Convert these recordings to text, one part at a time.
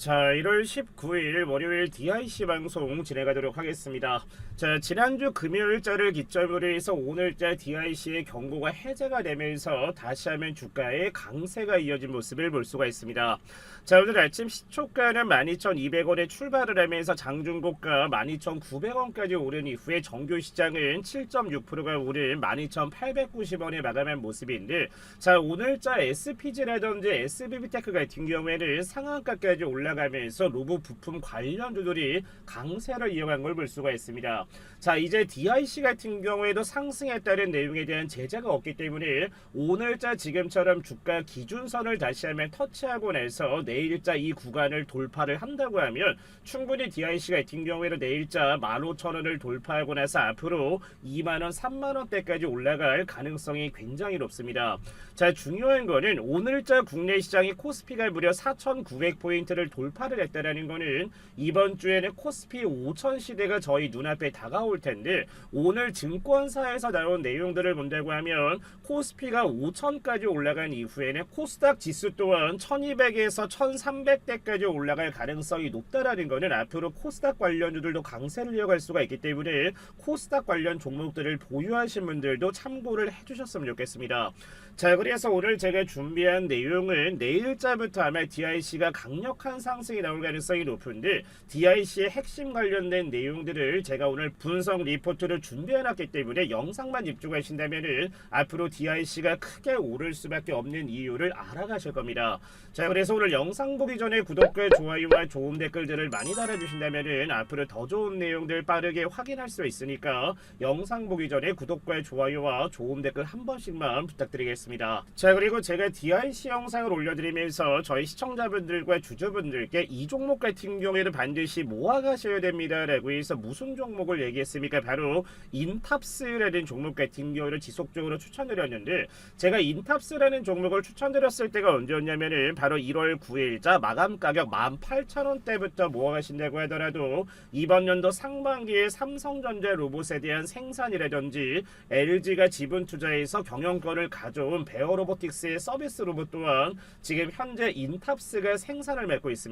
자, 1월 19일 월요일 DIC 방송 진행하도록 하겠습니다. 자, 지난주 금요일자를 기점으로 해서 오늘자 DIC의 경고가 해제가 되면서 다시 한번 주가의 강세가 이어진 모습을 볼 수가 있습니다. 자, 오늘 아침 시초가는 12,200원에 출발을 하면서 장중고가 12,900원까지 오른 이후에 정규 시장은 7.6%가 오른 12,890원에 마감한 모습인데 자, 오늘자 SPG라든지 SBB테크 같은 경우에는 상한가까지 올라 가면서 로봇 부품 관련 주들이 강세를 이어간 걸 볼 수가 있습니다. 자, 이제 DIC 같은 경우에도 상승에 따른 내용에 대한 제재가 없기 때문에 오늘자 지금처럼 주가 기준선을 다시 한번 터치하고 나서 내일자 이 구간을 돌파를 한다고 하면 충분히 DIC 같은 경우에도 내일자 15,000원을 돌파하고 나서 앞으로 2만원, 3만원대까지 올라갈 가능성이 굉장히 높습니다. 자, 중요한 거는 오늘자 국내 시장이 코스피가 무려 4,900포인트를 돌파를 했다라는 거는 이번 주에는 코스피 5,000 시대가 저희 눈앞에 다가올 텐데 오늘 증권사에서 나온 내용들을 본다고 하면 코스피가 5,000까지 올라간 이후에는 코스닥 지수 또한 1,200에서 1,300대까지 올라갈 가능성이 높다라는 거는 앞으로 코스닥 관련주들도 강세를 이어갈 수가 있기 때문에 코스닥 관련 종목들을 보유하신 분들도 참고를 해주셨으면 좋겠습니다. 자 그래서 오늘 제가 준비한 내용은 내일자부터 아마 DIC가 강력한 상 승이 나올 가능성이 높은데 DIC의 핵심 관련된 내용들을 제가 오늘 분석 리포트를 준비해놨기 때문에 영상만 집중하신다면 은 앞으로 DIC가 크게 오를 수밖에 없는 이유를 알아가실 겁니다. 자 그래서 오늘 영상 보기 전에 구독과 좋아요와 좋은 댓글들을 많이 달아주신다면 은 앞으로 더 좋은 내용들 빠르게 확인할 수 있으니까 영상 보기 전에 구독과 좋아요와 좋은 댓글 한 번씩만 부탁드리겠습니다. 자 그리고 제가 DIC 영상을 올려드리면서 저희 시청자분들과 주주분들 께 이 종목 같은 경우에는 반드시 모아가셔야 됩니다라고 해서 무슨 종목을 얘기했습니까? 바로 인탑스라는 종목 같은 경우를 지속적으로 추천드렸는데 제가 인탑스라는 종목을 추천드렸을 때가 언제였냐면은 바로 1월 9일자 마감 가격 18,000원대부터 모아가신다고 하더라도 이번 연도 상반기에 삼성전자 로봇에 대한 생산이라든지 LG가 지분 투자해서 경영권을 가져온 베어 로보틱스의 서비스 로봇 또한 지금 현재 인탑스가 생산을 맡고 있습니다.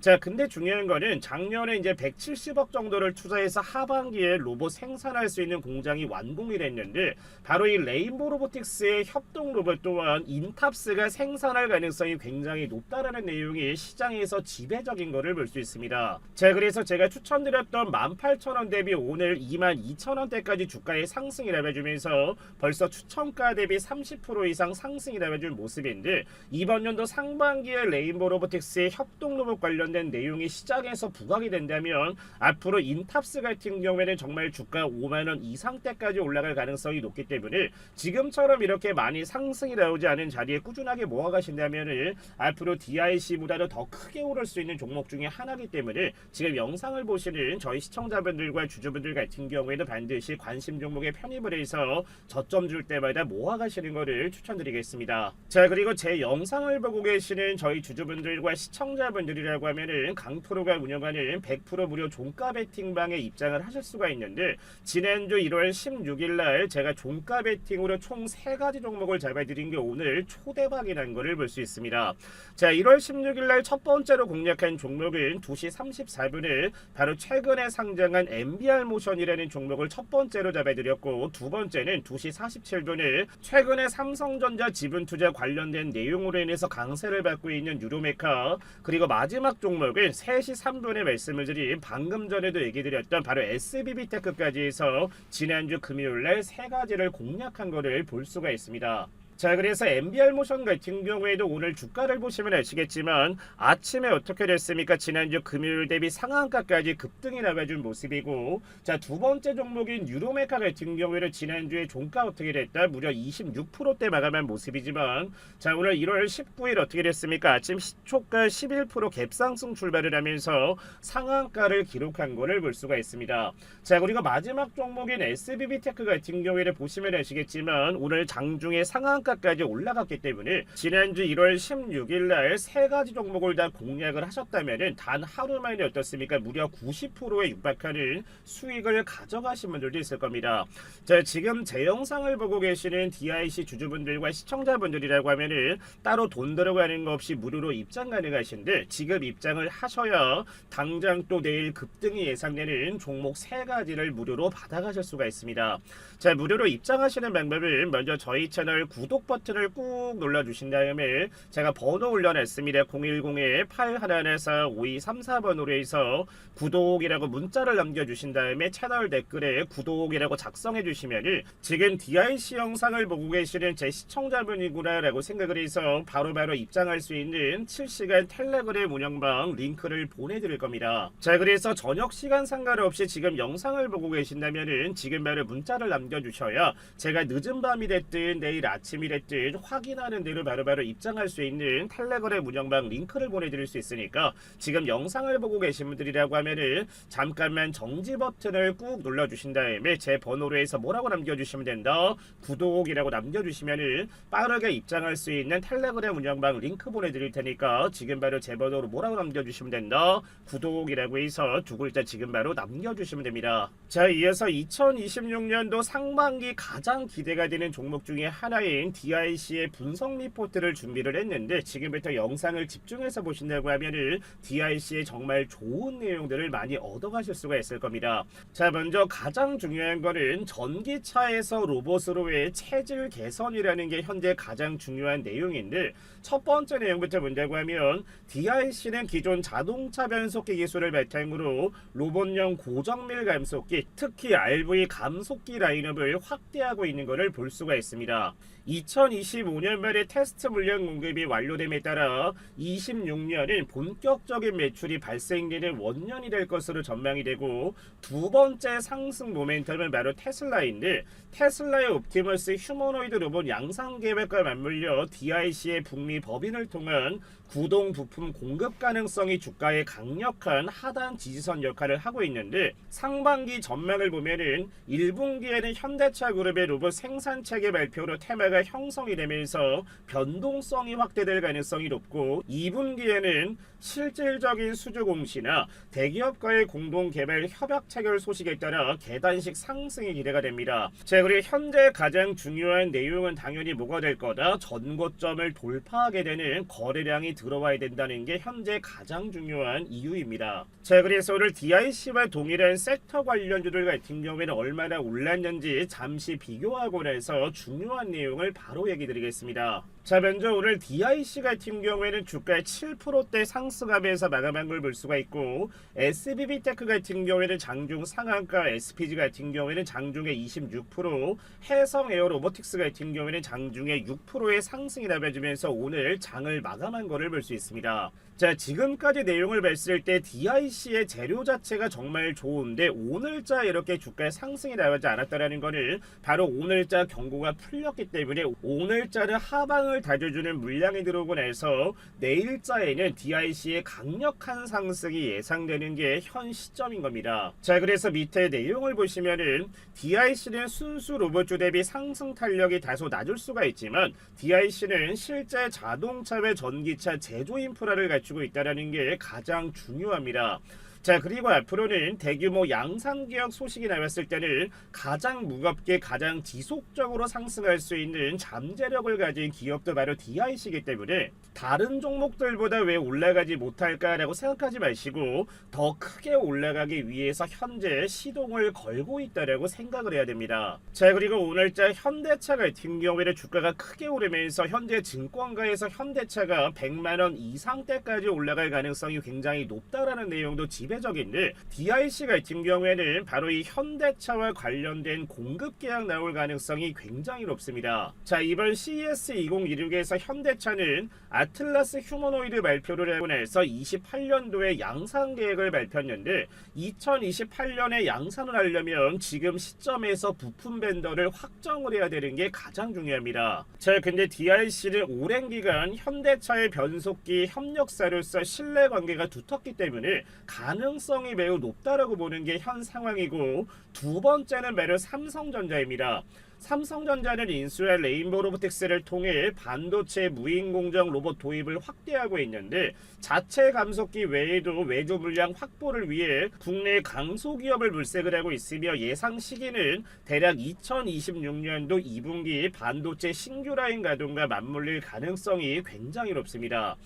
자, 근데 중요한 거는 작년에 이제 170억 정도를 투자해서 하반기에 로봇 생산할 수 있는 공장이 완공이 됐는데 바로 이 레인보 로보틱스의 협동 로봇 또한 인탑스가 생산할 가능성이 굉장히 높다라는 내용이 시장에서 지배적인 것을 볼 수 있습니다. 자, 그래서 제가 추천드렸던 18,000원 대비 오늘 22,000원대까지 주가의 상승이 나와주면서 벌써 추천가 대비 30% 이상 상승이 나와준 모습인데 이번 연도 상반기에 레인보 로보틱스의 협동 로봇 관련된 내용이 시장에서 부각이 된다면 앞으로 인탑스 같은 경우에는 정말 주가 5만 원 이상대까지 올라갈 가능성이 높기 때문에 지금처럼 이렇게 많이 상승이 나오지 않은 자리에 꾸준하게 모아가신다면 은 앞으로 DIC보다도 더 크게 오를 수 있는 종목 중에 하나이기 때문에 지금 영상을 보시는 저희 시청자분들과 주주분들 같은 경우에도 반드시 관심 종목에 편입을 해서 저점 줄 때마다 모아가시는 것을 추천드리겠습니다. 자 그리고 제 영상을 보고 계시는 저희 주주분들과 시청자분들 이라고 하면은 강프로가 운영하는 100% 무료 종가 베팅방에 입장을 하실 수가 있는데 지난주 1월 16일 날 제가 종가 베팅으로 총 3가지 종목을 잡아드린 게 오늘 초대박이 난 거를 볼 수 있습니다. 자 1월 16일 날 첫 번째로 공략한 종목은 2시 34분에 바로 최근에 상장한 MBR 모션이라는 종목을 첫 번째로 잡아드렸고 두 번째는 2시 47분에 최근에 삼성전자 지분 투자 관련된 내용으로 인해서 강세를 받고 있는 유로메카 그리고 마지막 종목은 3시 3분에 말씀을 드린 방금 전에도 얘기 드렸던 바로 SBB테크까지 해서 지난주 금요일 날 세 가지를 공략한 거를 볼 수가 있습니다. 자 그래서 MBR 모션 같은 경우에도 오늘 주가를 보시면 아시겠지만 아침에 어떻게 됐습니까? 지난주 금요일 대비 상한가까지 급등이 나가준 모습이고 자 두 번째 종목인 유로메카 같은 경우에는 지난주에 종가 어떻게 됐다? 무려 26%대 마감한 모습이지만 자 오늘 1월 19일 어떻게 됐습니까? 아침 시초가 11% 갭상승 출발을 하면서 상한가를 기록한 것을 볼 수가 있습니다. 자 그리고 마지막 종목인 SBB테크 같은 경우에는 보시면 아시겠지만 오늘 장중에 상한가 상한가까지 올라갔기 때문에 지난주 1월 16일 날 세 가지 종목을 다 공략을 하셨다면은 단 하루 만에 어떻습니까? 무려 90%에 육박하는 수익을 가져가신 분들도 있을 겁니다. 자, 지금 제 영상을 보고 계시는 DIC 주주분들과 시청자분들이라고 하면은 따로 돈 들어가는 거 없이 무료로 입장 가능하신데 지금 입장을 하셔야 당장 또 내일 급등이 예상되는 종목 세 가지를 무료로 받아가실 수가 있습니다. 자, 무료로 입장하시는 방법은 먼저 저희 채널 구독 버튼을 꾹 눌러주신 다음에 제가 번호 올려놨습니다. 010-8114-5234번으로 해서 구독이라고 문자를 남겨주신 다음에 채널 댓글에 구독이라고 작성해 주시면 지금 DIC 영상을 보고 계시는 제 시청자분이구나 라고 생각을 해서 바로 바로 입장할 수 있는 7시간 텔레그램 운영방 링크를 보내드릴 겁니다. 자 그래서 저녁 시간 상관없이 지금 영상을 보고 계신다면 지금 바로 문자를 남겨주셔야 제가 늦은 밤이 됐든 내일 아침이 됐든 확인하는 대로 바로바로 입장할 수 있는 텔레그램 운영방 링크를 보내드릴 수 있으니까 지금 영상을 보고 계신 분들이라고 하면은 잠깐만 정지 버튼을 꾹 눌러주신 다음에 제 번호로 해서 뭐라고 남겨주시면 된다? 구독이라고 남겨주시면은 빠르게 입장할 수 있는 텔레그램 운영방 링크 보내드릴 테니까 지금 바로 제 번호로 뭐라고 남겨주시면 된다? 구독이라고 해서 두 글자 지금 바로 남겨주시면 됩니다. 자 이어서 2026년도 상반기 가장 기대가 되는 종목 중에 하나인 DIC의 분석 리포트를 준비를 했는데 지금부터 영상을 집중해서 보신다고 하면은 DIC의 정말 좋은 내용들을 많이 얻어가실 수가 있을 겁니다. 자 먼저 가장 중요한 거는 전기차에서 로봇으로의 체질 개선이라는 게 현재 가장 중요한 내용인데 첫 번째 내용부터 본다고 하면 DIC는 기존 자동차 변속기 기술을 바탕으로 로봇용 고정밀 감속기 특히 RV 감속기 라인업을 확대하고 있는 것을 볼 수가 있습니다. 2025년 말에 테스트 물량 공급이 완료됨에 따라 26년은 본격적인 매출이 발생되는 원년이 될 것으로 전망이 되고 두 번째 상승 모멘텀은 바로 테슬라인데 테슬라의 옵티머스 휴머노이드 로봇 양상 계획과 맞물려 DIC의 북미 법인을 통한 구동 부품 공급 가능성이 주가의 강력한 하단 지지선 역할을 하고 있는데 상반기 전망을 보면은 1분기에는 현대차 그룹의 로봇 생산 체계 발표로 테마가 형성이 되면서 변동성이 확대될 가능성이 높고 2분기에는 실질적인 수주 공시나 대기업과의 공동 개발 협약 체결 소식에 따라 계단식 상승이 기대가 됩니다. 자, 그리고 현재 가장 중요한 내용은 당연히 뭐가 될 거다. 전고점을 돌파하게 되는 거래량이 들어와야 된다는 게 현재 가장 중요한 이유입니다. 자, 그래서 오늘 DIC와 동일한 섹터 관련주들 같은 경우에는 얼마나 올랐는지 잠시 비교하고 나서 중요한 내용을 바로 얘기 드리겠습니다. 자 먼저 오늘 DIC 같은 경우에는 주가 7%대 상승하면서 마감한 걸 볼 수가 있고 SBB테크 같은 경우에는 장중 상한가 SPG 같은 경우에는 장중에 26% 해성 에어 로보틱스 같은 경우에는 장중에 6%의 상승이 나눠지면서 오늘 장을 마감한 것을 볼수 있습니다. 자 지금까지 내용을 봤을 때 DIC의 재료 자체가 정말 좋은데 오늘자 이렇게 주가 상승이 나오지 않았다라는 거는 바로 오늘자 경고가 풀렸기 때문에 오늘자를 하방을 다져주는 물량이 들어오고 나서 내일자에는 DIC의 강력한 상승이 예상되는 게 현 시점인 겁니다. 자 그래서 밑에 내용을 보시면은 DIC는 순수 로봇주 대비 상승 탄력이 다소 낮을 수가 있지만 DIC는 실제 자동차와 전기차 제조 인프라를 갖추고 있다는 게 가장 중요합니다. 자 그리고 앞으로는 대규모 양산 개혁 소식이 나왔을 때는 가장 무겁게 가장 지속적으로 상승할 수 있는 잠재력을 가진 기업도 바로 DIC이기 때문에 다른 종목들보다 왜 올라가지 못할까라고 생각하지 마시고 더 크게 올라가기 위해서 현재 시동을 걸고 있다라고 생각을 해야 됩니다. 자 그리고 오늘자 현대차 같은 경우에는 주가가 크게 오르면서 현재 증권가에서 현대차가 100만 원 이상대까지 올라갈 가능성이 굉장히 높다라는 내용도 지배 적인데 DIC 같은 경우에는 바로 이 현대차와 관련된 공급 계약 나올 가능성이 굉장히 높습니다. 자 이번 CES 2026에서 현대차는 아틀라스 휴머노이드 발표를 하고 나서 28년도에 양산 계획을 발표했는데 2028년에 양산을 하려면 지금 시점에서 부품 벤더를 확정을 해야 되는 게 가장 중요합니다. 자 근데 DIC는 오랜 기간 현대차의 변속기 협력사로서 신뢰 관계가 두텁기 때문에 가능 가능성이 매우 높다라고 보는 게 현 상황이고 두 번째는 매우 삼성전자입니다. 삼성전자는 인수한 레인보우 로보틱스를 통해 반도체 무인 공정 로봇 도입을 확대하고 있는데 자체 감속기 외에도 외주 물량 확보를 위해 국내 강소기업을 물색을 하고 있으며 예상 시기는 대략 2026년도 2분기 반도체 신규 라인 가동과 맞물릴 가능성이 굉장히 높습니다.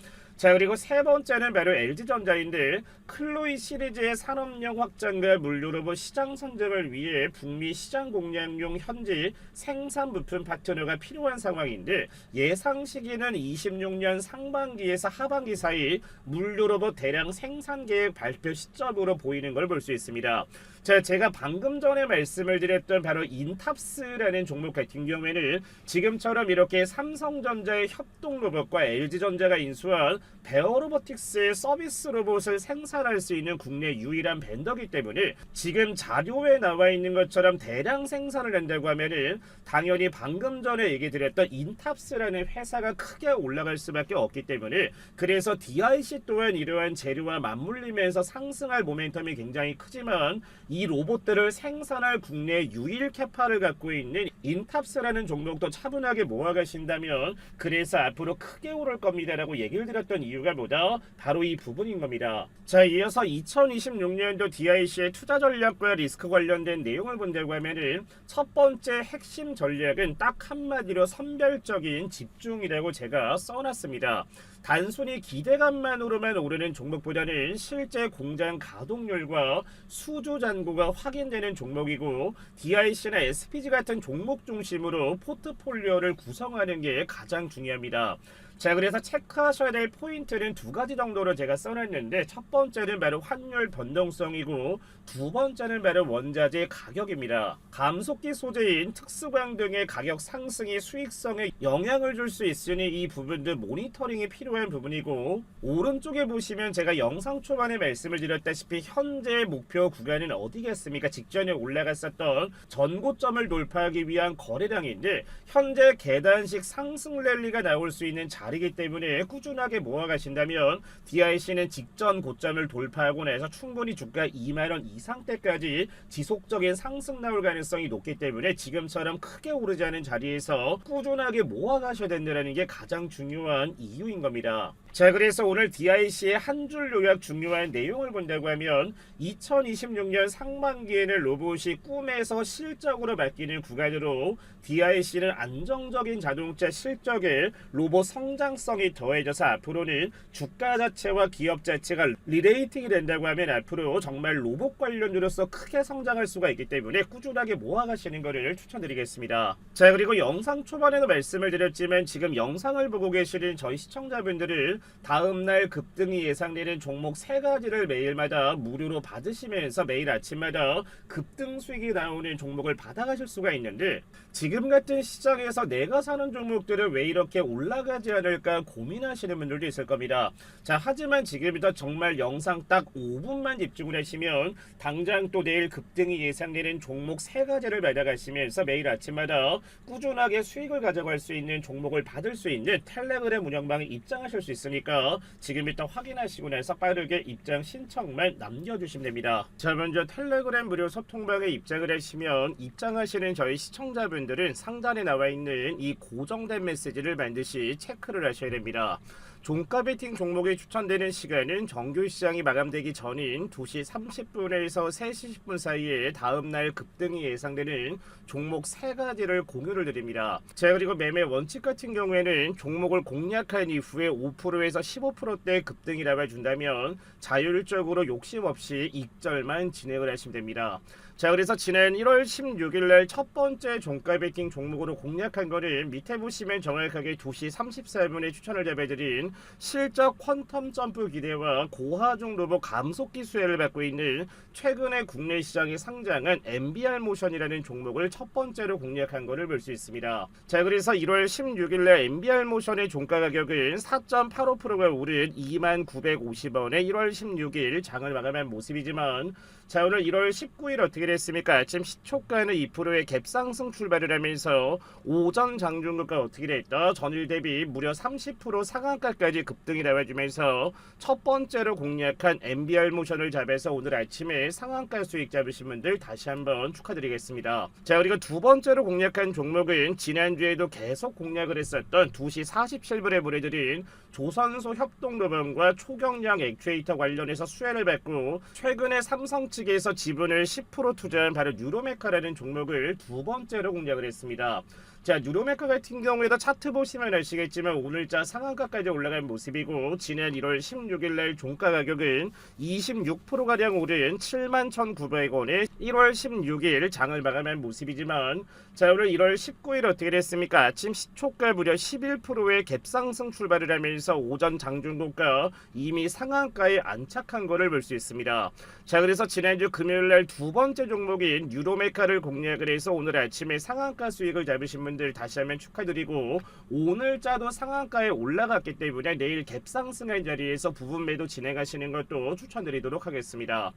자 그리고 세 번째는 바로 LG전자인데 클로이 시리즈의 산업령 확장과 물류 로봇 시장 선점을 위해 북미 시장 공략용 현지 생산 부품 파트너가 필요한 상황인데 예상 시기는 26년 상반기에서 하반기 사이 물류 로봇 대량 생산 계획 발표 시점으로 보이는 걸 볼 수 있습니다. 자, 제가 방금 전에 말씀을 드렸던 바로 인탑스라는 종목 같은 경우에는 지금처럼 이렇게 삼성전자의 협동 로봇과 LG전자가 인수한 베어 로보틱스의 서비스 로봇을 생산할 수 있는 국내 유일한 벤더기 때문에 지금 자료에 나와 있는 것처럼 대량 생산을 한다고 하면은 당연히 방금 전에 얘기 드렸던 인탑스라는 회사가 크게 올라갈 수밖에 없기 때문에 그래서 DIC 또한 이러한 재료와 맞물리면서 상승할 모멘텀이 굉장히 크지만 이 로봇들을 생산할 국내 유일 캐파를 갖고 있는 인탑스라는 종목도 차분하게 모아가신다면 그래서 앞으로 크게 오를 겁니다라고 얘기를 드렸던 이유가 뭐다? 바로 이 부분인 겁니다. 자, 이어서 2026년도 DIC의 투자 전략과 리스크 관련된 내용을 본다고 하면은 첫 번째 핵심 전략은 딱 한마디로 선별적인 집중이라고 제가 써놨습니다. 단순히 기대감만으로만 오르는 종목보다는 실제 공장 가동률과 수주 잔고가 확인되는 종목이고 DIC나 SPG 같은 종목 중심으로 포트폴리오를 구성하는 게 가장 중요합니다. 자 그래서 체크하셔야 될 포인트는 두 가지 정도로 제가 써놨는데 첫 번째는 바로 환율 변동성이고 두 번째는 바로 원자재 가격입니다. 감속기 소재인 특수광 등의 가격 상승이 수익성에 영향을 줄 수 있으니 이 부분도 모니터링이 필요한 부분이고 오른쪽에 보시면 제가 영상 초반에 말씀을 드렸다시피 현재 목표 구간은 어디겠습니까? 직전에 올라갔었던 전고점을 돌파하기 위한 거래량인데 현재 계단식 상승 랠리가 나올 수 있는 자리이기 때문에 꾸준하게 모아가신다면 DIC는 직전 고점을 돌파하고 나서 충분히 주가 2만원 이상 대까지 지속적인 상승 나올 가능성이 높기 때문에 지금처럼 크게 오르지 않은 자리에서 꾸준하게 모아가셔야 된다는 게 가장 중요한 이유인 겁니다. 자 그래서 오늘 DIC의 한 줄 요약 중요한 내용을 본다고 하면 2026년 상반기에는 로봇이 꿈에서 실적으로 바뀌는 구간으로 DIC는 안정적인 자동차 실적에 로봇 성장성이 더해져서 앞으로는 주가 자체와 기업 자체가 리레이팅이 된다고 하면 앞으로 정말 로봇 관련주로서 크게 성장할 수가 있기 때문에 꾸준하게 모아가시는 것을 추천드리겠습니다. 자 그리고 영상 초반에도 말씀을 드렸지만 지금 영상을 보고 계시는 저희 시청자분들을 다음날 급등이 예상되는 종목 세 가지를 매일마다 무료로 받으시면서 매일 아침마다 급등 수익이 나오는 종목을 받아가실 수가 있는데 지금 같은 시장에서 내가 사는 종목들은 왜 이렇게 올라가지 않을까 고민하시는 분들도 있을 겁니다. 자 하지만 지금부터 정말 영상 딱 5분만 집중을 하시면 당장 또 내일 급등이 예상되는 종목 세 가지를 받아가시면서 매일 아침마다 꾸준하게 수익을 가져갈 수 있는 종목을 받을 수 있는 텔레그램 운영방에 입장하실 수 있 으니까 지금부터 확인하시고 나서 빠르게 입장 신청만 남겨주시면 됩니다. 자 먼저 텔레그램 무료 소통방에 입장을 하시면 입장하시는 저희 시청자분들은 상단에 나와 있는 이 고정된 메시지를 반드시 체크를 하셔야 됩니다. 종가 베팅 종목이 추천되는 시간은 정규 시장이 마감되기 전인 2시 30분에서 3시 10분 사이에 다음날 급등이 예상되는 종목 세 가지를 공유를 드립니다. 자 그리고 매매 원칙 같은 경우에는 종목을 공략한 이후에 5%에서 15%대 급등이 나와준다면 자율적으로 욕심 없이 익절만 진행을 하시면 됩니다. 자 그래서 지난 1월 16일 날 첫 번째 종가 베팅 종목으로 공략한 거는 밑에 보시면 정확하게 2시 34분에 추천을 잡아드린 실적 퀀텀 점프 기대와 고하중 로봇 감속 기 수혜를 받고 있는 최근에 국내 시장에 상장한 MBR 모션이라는 종목을 첫 번째로 공략한 거를 볼수 있습니다. 자 그래서 1월 16일 날 MBR 모션의 종가 가격은 4.85%가 오른 2만 950원에 1월 16일 장을 마감한 모습이지만 자 오늘 1월 19일 어떻게 됐습니까? 아침 시초가는 2%의 갭상승 출발을 하면서 오전 장중국가 어떻게 됐다? 전일 대비 무려 30% 상한가까지 급등이 나와주면서 첫 번째로 공략한 MBR 모션을 잡아서 오늘 아침에 상한가 수익 잡으신 분들 다시 한번 축하드리겠습니다. 자 그리고 두 번째로 공략한 종목은 지난주에도 계속 공략을 했었던 2시 47분에 보내드린 조선소 협동로변과 초경량 액추에이터 관련해서 수혜를 받고 최근에 삼성 측에서 지분을 10% 투자한 바로 뉴로메카라는 종목을 두 번째로 공략을 했습니다. 자 뉴로메카 같은 경우에도 차트 보시면 아시겠지만 오늘 자 상한가까지 올라간 모습이고 지난 1월 16일 날 종가 가격은 26%가량 오른 71,900원에 1월 16일 장을 마감한 모습이지만 자 오늘 1월 19일 어떻게 됐습니까? 아침 시초가 무려 11%의 갭상승 출발을 하면서 오전 장중고가 이미 상한가에 안착한 것을 볼 수 있습니다. 자 그래서 지난주 금요일 날 두 번째 종목인 뉴로메카를 공략을 해서 오늘 아침에 상한가 수익을 잡으신 분들 다시 한번 축하드리고 오늘자도 상한가에 올라갔기 때문에 내일 갭상승한 자리에서 부분 매도 진행하시는 것도 추천드리도록 하겠습니다.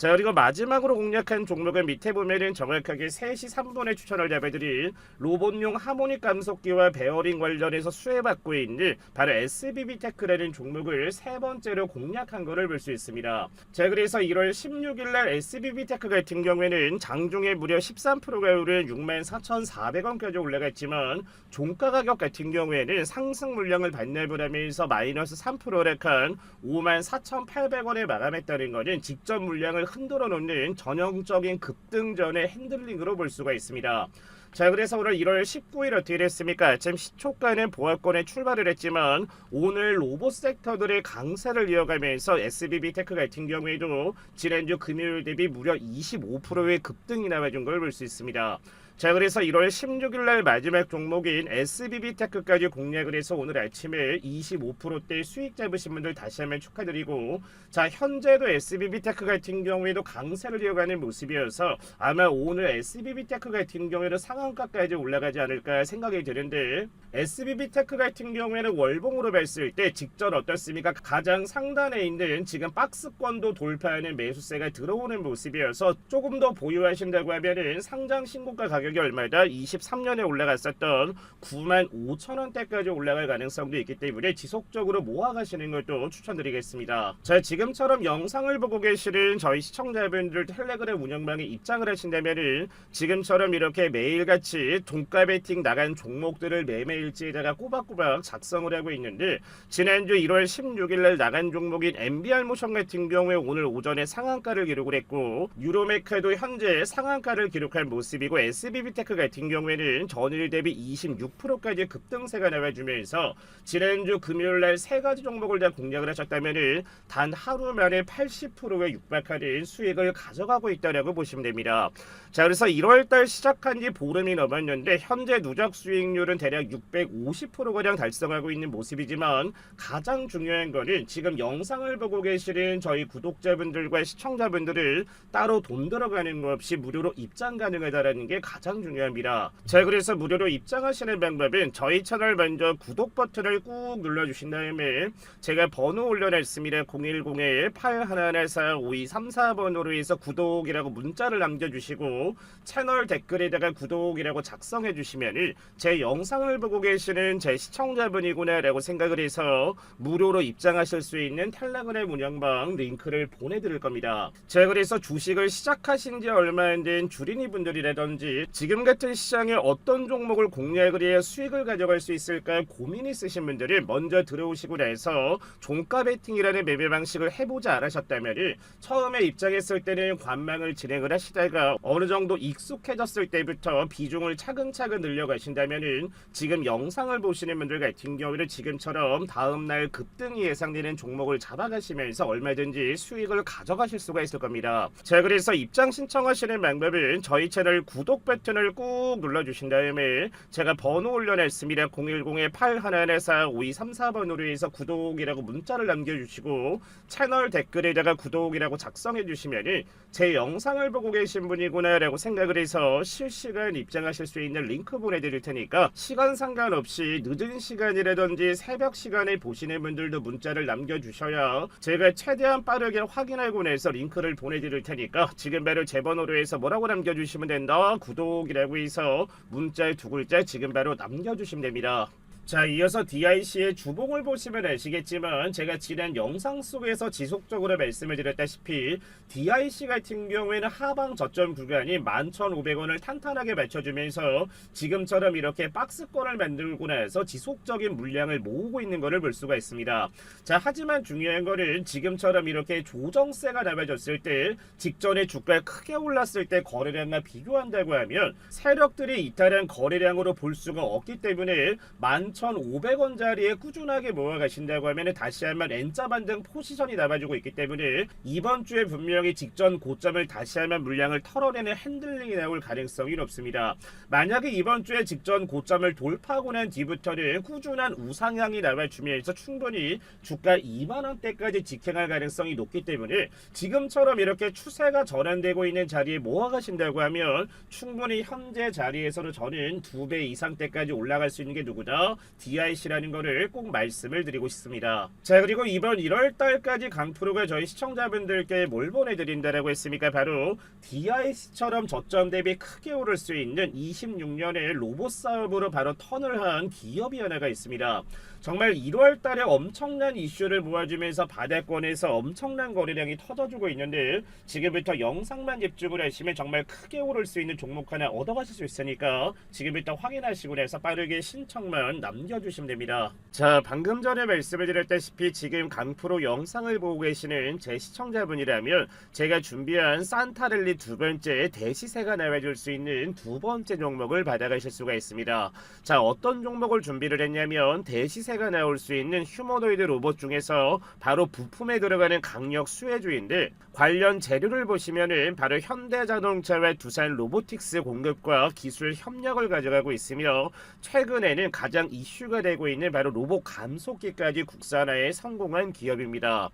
자 그리고 마지막으로 공략한 종목은 밑에 보면은 정확하게 3시 3분에 추천을 잡아드린 로봇용 하모닉 감속기와 베어링 관련해서 수혜받고 있는 바로 SBB테크라는 종목을 세 번째로 공략한 것을 볼 수 있습니다. 자 그래서 1월 16일 날 SBB테크 같은 경우에는 장중에 무려 13%가 오른 64,400원까지 올라갔지만 종가 가격 같은 경우에는 상승 물량을 반납을 하면서 마이너스 3% 하락한 54,800원에 마감했다는 것은 직접 물량을 흔들어 놓는 전형적인 급등전의 핸들링으로 볼 수가 있습니다. 자 그래서 오늘 1월 19일 어떻게 됐습니까? 아침 시초가는 보합권에 출발을 했지만 오늘 로봇 섹터들의 강세를 이어가면서 SBB테크 같은 경우에도 지난주 금요일 대비 무려 25%의 급등이 나와준 걸 볼 수 있습니다. 자 그래서 1월 16일 날 마지막 종목인 SBB테크까지 공략을 해서 오늘 아침에 25%대 수익 잡으신 분들 다시 한번 축하드리고 자 현재도 SBB테크 같은 경우에도 강세를 이어가는 모습이어서 아마 오늘 SBB테크 같은 경우에도 상한가까지 올라가지 않을까 생각이 드는데 SBB테크 같은 경우에는 월봉으로 봤을 때 직전 어떻습니까? 가장 상단에 있는 지금 박스권도 돌파하는 매수세가 들어오는 모습이어서 조금 더 보유하신다고 하면은 상장 신고가 가격 이 얼마다 23년에 올라갔었던 9만 5천 원대까지 올라갈 가능성도 있기 때문에 지속적으로 모아가시는 것도 추천드리겠습니다. 자 지금처럼 영상을 보고 계시는 저희 시청자분들 텔레그램 운영방에 입장을 하신다면은 지금처럼 이렇게 매일같이 종가 베팅 나간 종목들을 매매 일지에다가 꼬박꼬박 작성을 하고 있는데 지난주 1월 16일날 나간 종목인 MBR 모션 같은 경우에 오늘 오전에 상한가를 기록을 했고 유로메카도 현재 상한가를 기록한 모습이고 SBB테크 같은 경우에는 전일 대비 26%까지 급등세가 나와주면서 지난주 금요일날 세 가지 종목을 다 공략을 하셨다면은 단 하루 만에 80%에 육박하는 수익을 가져가고 있다라고 보시면 됩니다. 자 그래서 1월달 시작한 지 보름이 넘었는데 현재 누적 수익률은 대략 650%가량 달성하고 있는 모습이지만 가장 중요한 거는 지금 영상을 보고 계시는 저희 구독자분들과 시청자분들을 따로 돈 들어가는 거 없이 무료로 입장 가능하다라는 게 가장 중요합니다. 자 그래서 무료로 입장하시는 방법은 저희 채널 먼저 구독 버튼을 꾹 눌러주신 다음에 제가 번호 올려놨습니다. 010-8114-5234번으로 해서 구독이라고 문자를 남겨주시고 채널 댓글에다가 구독이라고 작성해 주시면 제 영상을 보고 계시는 제 시청자분이구나 라고 생각을 해서 무료로 입장하실 수 있는 텔레그램 운영방 링크를 보내드릴 겁니다. 제가 그래서 주식을 시작하신 지 얼마 안 된 주린이 분들이라든지 지금 같은 시장에 어떤 종목을 공략을 해야 수익을 가져갈 수 있을까 고민 있으신 분들이 먼저 들어오시고 나서 종가 베팅이라는 매매 방식을 해보지 않으셨다면 처음에 입장했을 때는 관망을 진행을 하시다가 어느 정도 익숙해졌을 때부터 비중을 차근차근 늘려가신다면은 지금 영상을 보시는 분들 같은 경우는 지금처럼 다음날 급등이 예상되는 종목을 잡아가시면서 얼마든지 수익을 가져가실 수가 있을 겁니다. 자 그래서 입장 신청하시는 방법은 저희 채널 구독 버튼 버튼을 꾹 눌러주신 다음에 제가 번호 올려놨습니다. 010-8114-5234번으로 해서 구독이라고 문자를 남겨주시고 채널 댓글에다가 구독이라고 작성해주시면 제 영상을 보고 계신 분이구나 라고 생각을 해서 실시간 입장하실 수 있는 링크 보내드릴 테니까 시간 상관없이 늦은 시간이라든지 새벽 시간에 보시는 분들도 문자를 남겨주셔야 제가 최대한 빠르게 확인하고 내서 링크를 보내드릴 테니까 지금 바로 제 번호로 해서 뭐라고 남겨주시면 된다 구독 이라고 해서 문자에 두 글자 지금 바로 남겨주시면 됩니다. 자 이어서 DIC의 주봉을 보시면 아시겠지만 제가 지난 영상 속에서 지속적으로 말씀을 드렸다시피 DIC 같은 경우에는 하방 저점 구간이 11,500원을 탄탄하게 맞춰주면서 지금처럼 이렇게 박스권을 만들고 나서 지속적인 물량을 모으고 있는 것을 볼 수가 있습니다. 자 하지만 중요한 거는 지금처럼 이렇게 조정세가 남아졌을 때 직전에 주가가 크게 올랐을 때 거래량과 비교한다고 하면 세력들이 이탈한 거래량으로 볼 수가 없기 때문에 11,500원짜리에 꾸준하게 모아가신다고 하면 다시 한번 N자 반등 포지션이 남아주고 있기 때문에 이번 주에 분명히 직전 고점을 다시 한번 물량을 털어내는 핸들링이 나올 가능성이 높습니다. 만약에 이번 주에 직전 고점을 돌파하고 난 뒤부터는 꾸준한 우상향이 남아주면서 충분히 주가 2만 원대까지 직행할 가능성이 높기 때문에 지금처럼 이렇게 추세가 전환되고 있는 자리에 모아가신다고 하면 충분히 현재 자리에서는 저는 두배 이상대까지 올라갈 수 있는 게 누구다? DIC라는 거를 꼭 말씀을 드리고 싶습니다. 자 그리고 이번 1월 달까지 강프로가 저희 시청자분들께 뭘 보내드린다라고 했습니까? 바로 DIC처럼 저점 대비 크게 오를 수 있는 26년의 로봇 사업으로 바로 턴을 한 기업이 하나가 있습니다. 정말 1월 달에 엄청난 이슈를 모아주면서 바닥권에서 엄청난 거래량이 터져주고 있는데 지금부터 영상만 집중을 하시면 정말 크게 오를 수 있는 종목 하나 얻어가실 수 있으니까 지금부터 확인하시고 나서 빠르게 신청만 남겨주시면 됩니다. 자 방금 전에 말씀을 드렸다시피 지금 강프로 영상을 보고 계시는 제 시청자분이라면 제가 준비한 산타랠리 두 번째 대시세가 나와줄 수 있는 두 번째 종목을 받아가실 수가 있습니다. 자 어떤 종목을 준비를 했냐면 대시세 가 나올 수 있는 휴머노이드 로봇 중에서 바로 부품에 들어가는 강력 수혜주인데 관련 재료를 보시면은 바로 현대자동차와 두산 로보틱스 공급과 기술 협력을 가져가고 있으며 최근에는 가장 이슈가 되고 있는 바로 로봇 감속기까지 국산화에 성공한 기업입니다.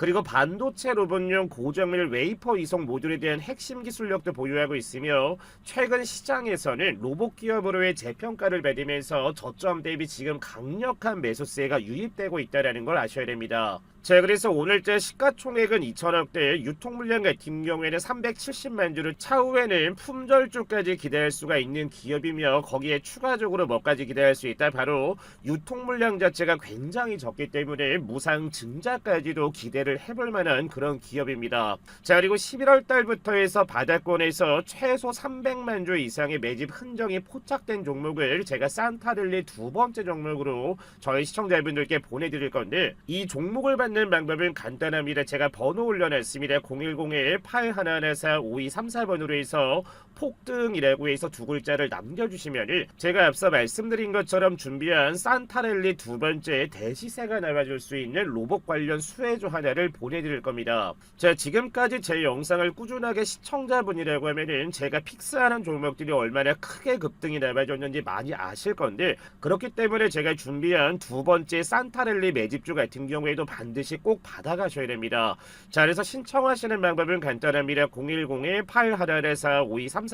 그리고 반도체 로봇용 고정밀 웨이퍼 이송 모듈에 대한 핵심 기술력도 보유하고 있으며 최근 시장에서는 로봇 기업으로의 재평가를 받으면서 저점 대비 지금 강력한 매수세가 유입되고 있다는 걸 아셔야 됩니다. 자 그래서 오늘자 시가총액은 2천억대 유통 물량 같은 경우에는 370만 주를 차후에는 품절주까지 기대할 수가 있는 기업이며 거기에 추가적으로 뭐까지 기대할 수 있다 바로 유통 물량 자체가 굉장히 적기 때문에 무상 증자까지도 기대를 해볼 만한 그런 기업입니다. 자 그리고 11월 달부터 해서 바닥권에서 최소 300만 주 이상의 매집 흔적이 포착된 종목을 제가 산타를리 두 번째 종목으로 저희 시청자분들께 보내드릴 건데 이 종목을 받는 방법은 간단합니다. 제가 번호 올려놨습니다. 010-8114-5234번으로 해서 폭등이라고 해서 두 글자를 남겨주시면 제가 앞서 말씀드린 것처럼 준비한 산타랠리 두 번째 대시세가 나와줄 수 있는 로봇 관련 수혜주 하나를 보내드릴 겁니다. 자 지금까지 제 영상을 꾸준하게 시청자분이라고 하면은 제가 픽스하는 종목들이 얼마나 크게 급등이 나와줬는지 많이 아실 건데 그렇기 때문에 제가 준비한 두 번째 산타랠리 매집주 같은 경우에도 반드시 꼭 받아가셔야 됩니다. 자 그래서 신청하시는 방법은 간단합니다.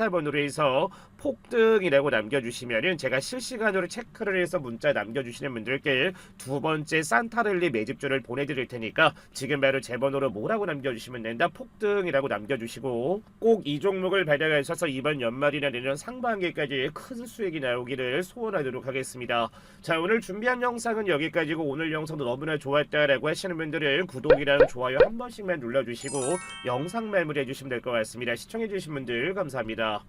010-8114-5234번으로 해서 폭등이라고 남겨주시면은 제가 실시간으로 체크를 해서 문자 남겨주시는 분들께 두 번째 산타랠리 매집주를 보내드릴 테니까 지금 바로 제 번호로 뭐라고 남겨주시면 된다. 폭등이라고 남겨주시고 꼭 이 종목을 받아가셔서 이번 연말이나 내년 상반기까지 큰 수익이 나오기를 소원하도록 하겠습니다. 자 오늘 준비한 영상은 여기까지고 오늘 영상도 너무나 좋았다라고 하시는 분들은 구독이랑 좋아요 한 번씩만 눌러주시고 영상 마무리해 주시면 될 것 같습니다. 시청해 주신 분들 감사합니다.